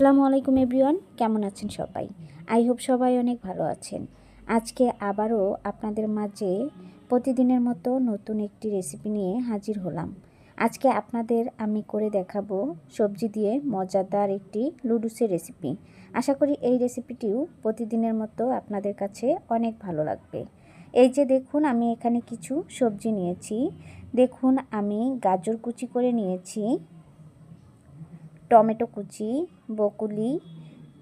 আসসালামু আলাইকুম এভরিওয়ান, কেমন আছেন সবাই? আই হোপ সবাই অনেক ভালো আছেন। আজকে আবারও আপনাদের মাঝে প্রতিদিনের মতো নতুন একটি রেসিপি নিয়ে হাজির হলাম। আজকে আপনাদের আমি করে দেখাবো সবজি দিয়ে মজাদার একটি লুডুসের রেসিপি। আশা করি এই রেসিপিটিও প্রতিদিনের মতো আপনাদের কাছে অনেক ভালো লাগবে। এই যে দেখুন, আমি এখানে কিছু সবজি নিয়েছি। দেখুন, আমি গাজর কুচি করে নিয়েছি, টমেটো কুচি বকুলি,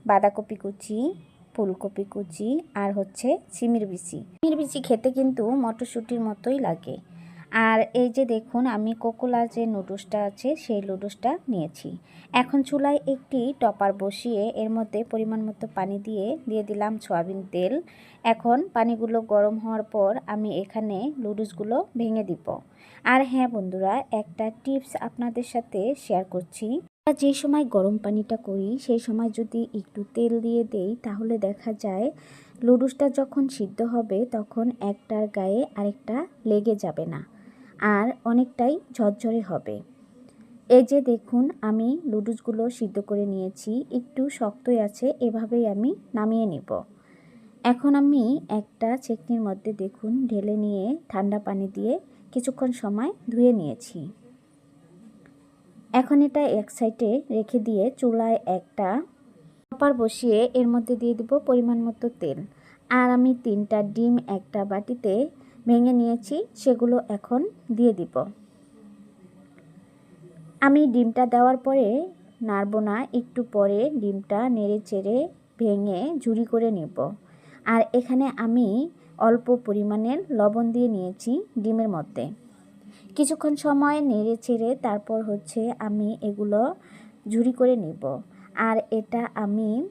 বাঁধাকপি কুচি, ফুলকপি কুচি আর হচ্ছে সিমির বিচি। সিমির বিচি খেতে কিন্তু মটরশুঁটির মতোই লাগে। আর এই যে দেখুন, আমি কোকোলা যে নুডলসটা আছে, সেই নুডলসটা নিয়েছি। এখন চুলায় একটি টপার বসিয়ে এর মধ্যে পরিমাণ মতো পানি দিয়ে দিয়ে দিলাম সয়াবিন তেল। এখন পানিগুলো গরম হওয়ার পর আমি এখানে লুডুসগুলো ভেঙে দিব। আর হ্যাঁ বন্ধুরা, একটা টিপস আপনাদের সাথে শেয়ার করছি। যে সময় গরম পানিটা করি সেই সময় যদি একটু তেল দিয়ে দেই, তাহলে দেখা যায় লুডুসটা যখন সিদ্ধ হবে, তখন একটার গায়ে আরেকটা লেগে যাবে না আর অনেকটাই ঝরঝরে হবে। এই যে দেখুন, আমি লুডুসগুলো সিদ্ধ করে নিয়েছি, একটু শক্তই আছে, এভাবেই আমি নামিয়ে নিব। এখন আমি একটা চেকনির মধ্যে দেখুন, ঢেলে নিয়ে ঠান্ডা পানি দিয়ে কিছুক্ষণ সময় ধুয়ে নিয়েছি। এখন এটা এক সাইডে রেখে দিয়ে চুলায় একটা কপার বসিয়ে এর মধ্যে দিয়ে দিব পরিমাণ মতো তেল। আর আমি তিনটা ডিম একটা বাটিতে ভেঙে নিয়েছি, সেগুলো এখন দিয়ে দিব। আমি ডিমটা দেওয়ার পরে নাড়ব না, একটু পরে ডিমটা নেড়ে চেড়ে ভেঙে ঝুরি করে নেব। আর এখানে আমি অল্প পরিমাণের লবণ দিয়ে নিয়েছি ডিমের মধ্যে। কিছুক্ষণ সময় নেড়ে ছেড়ে তারপর হচ্ছে আমি এগুলো ঝুরি করে নিব। আর এটা আমি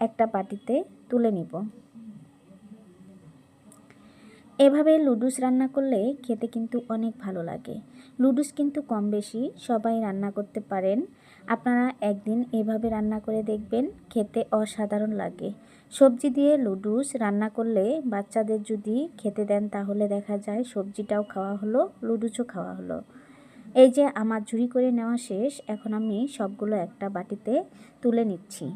একটা বাটিতে তুলে নিব। এভাবে লুডুস রান্না করলে খেতে কিন্তু অনেক ভালো লাগে। লুডুস কিন্তু কম বেশি সবাই রান্না করতে পারেন। আপনারা একদিন এভাবে রান্না করে দেখবেন, খেতে অসাধারণ লাগে। সবজি দিয়ে লুডুস রান্না করলে বাচ্চাদের যদি খেতে দেন, তাহলে দেখা যায় সবজিটাও খাওয়া হলো, লুডুসও খাওয়া হলো। এই যে আমার ঝুড়ি করে নেওয়া শেষ, এখন আমি সবগুলো একটা বাটিতে তুলে নিচ্ছি।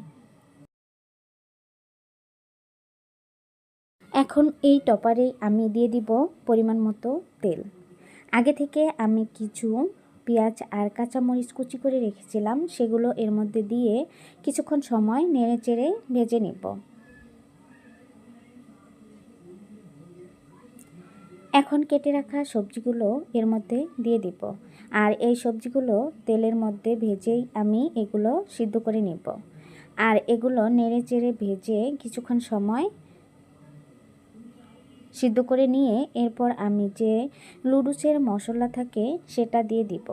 এখন এই টপারে আমি দিয়ে দিব পরিমাণ মতো তেল। আগে থেকে আমি কিছু পেঁয়াজ আর কাঁচামরিচ কুচি করে রেখেছিলাম, সেগুলো এর মধ্যে দিয়ে কিছুক্ষণ সময় নেড়ে চেড়ে ভেজে নেব। এখন কেটে রাখা সবজিগুলো এর মধ্যে দিয়ে দিব। আর এই সবজিগুলো তেলের মধ্যে ভেজেই আমি এগুলো সিদ্ধ করে নেব। আর এগুলো নেড়ে চেড়ে ভেজে কিছুক্ষণ সময় সিদ্ধ করে নিয়ে এরপর আমি যে লুডুসের মশলা থাকে সেটা দিয়ে দিব।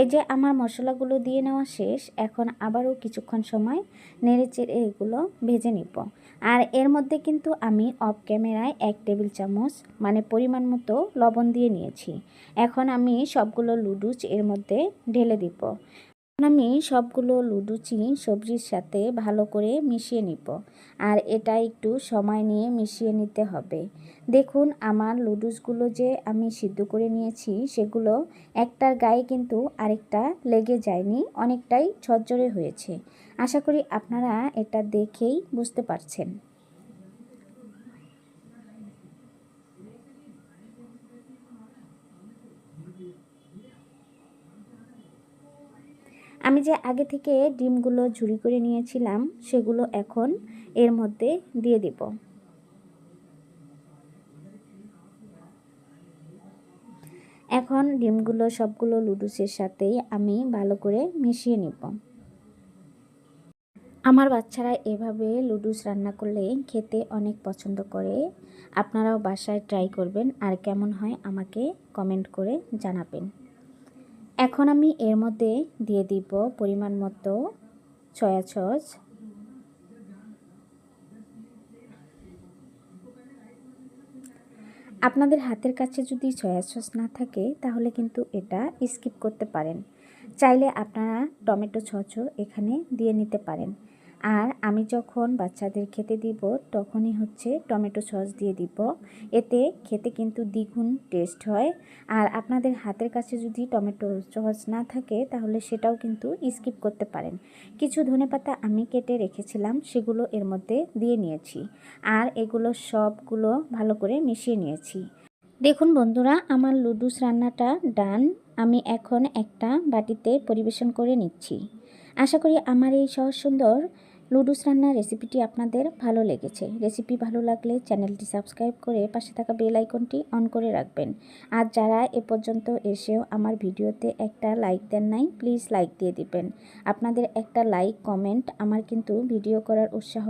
এই যে আমার মশলাগুলো দিয়ে নেওয়া শেষ, এখন আবারও কিছুক্ষণ সময় নেড়ে চেড়ে এগুলো ভেজে নিব। আর এর মধ্যে কিন্তু আমি অফ ক্যামেরায় এক টেবিল চামচ মানে পরিমাণ মতো লবণ দিয়ে নিয়েছি। এখন আমি সবগুলো লুডুস এর মধ্যে ঢেলে দিব। আমি সবগুলো লুডুচি সবজির সাথে ভালো করে মিশিয়ে নিব। আর এটা একটু সময় নিয়ে মিশিয়ে নিতে হবে। দেখুন, আমার লুডুসগুলো যে আমি সিদ্ধ করে নিয়েছি, সেগুলো একটার গায়ে কিন্তু আরেকটা লেগে যায়নি, অনেকটাই ঝরঝরে হয়েছে। আশা করি আপনারা এটা দেখেই বুঝতে পারছেন। আমি যে আগে থেকে ডিমগুলো ঝুরি করে নিয়েছিলাম, সেগুলো এখন এর মধ্যে দিয়ে দেব। এখন ডিমগুলো সবগুলো লুডুসের সাথেই আমি ভালো করে মিশিয়ে নিব। আমার বাচ্চারা এভাবে লুডুস রান্না করলে খেতে অনেক পছন্দ করে। আপনারাও বাসায় ট্রাই করবেন আর কেমন হয় আমাকে কমেন্ট করে জানাবেন। এখন আমি এর মধ্যে দিয়ে দিব পরিমাণ মতো সয়া সস। আপনাদের হাতের কাছে যদি সয়া সস না থাকে, তাহলে কিন্তু এটা স্কিপ করতে পারেন। চাইলে আপনারা টমেটো সসও এখানে দিয়ে নিতে পারেন। আর আমি যখন বাচ্চাদের খেতে দিব, তখনই হচ্ছে টমেটো সস দিয়ে দিব। এতে খেতে কিন্তু দ্বিগুণ টেস্ট হয়। আর আপনাদের হাতের কাছে যদি টমেটো সস না থাকে, তাহলে সেটাও কিন্তু স্কিপ করতে পারেন। কিছু ধনেপাতা আমি কেটে রেখেছিলাম, সেগুলো এর মধ্যে দিয়ে নিয়েছি। আর এগুলো সবগুলো ভালো করে মিশিয়ে নিয়েছি। দেখুন বন্ধুরা, আমার লুডুস রান্নাটা ডান। আমি এখন একটা বাটিতে পরিবেশন করে নিচ্ছি। আশা করি আমার এই সহজ সুন্দর লুডুস রান্নার রেসিপিটি আপনাদের ভালো লেগেছে। রেসিপি ভালো লাগলে চ্যানেলটি সাবস্ক্রাইব করে পাশে থাকা বেল আইকনটি অন করে রাখবেন। আর যারা এ পর্যন্ত এসেও আমার ভিডিওতে একটা লাইক দেন নাই প্লিজ লাইক দিয়ে দিবেন। আপনাদের একটা লাইক কমেন্ট আমার কিন্তু ভিডিও করার উৎসাহ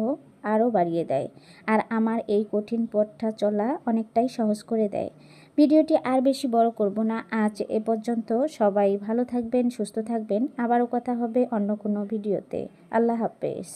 আরও বাড়িয়ে দেয়। আর আমার এই কঠিন পথটা চলা অনেকটাই সহজ করে দেয়। ভিডিওটি আর বেশি বড় করব না। আজ এ পর্যন্ত সবাই ভালো থাকবেন, সুস্থ থাকবেন। আবারও কথা হবে অন্য কোনো ভিডিওতে। আল্লাহ হাফেজ।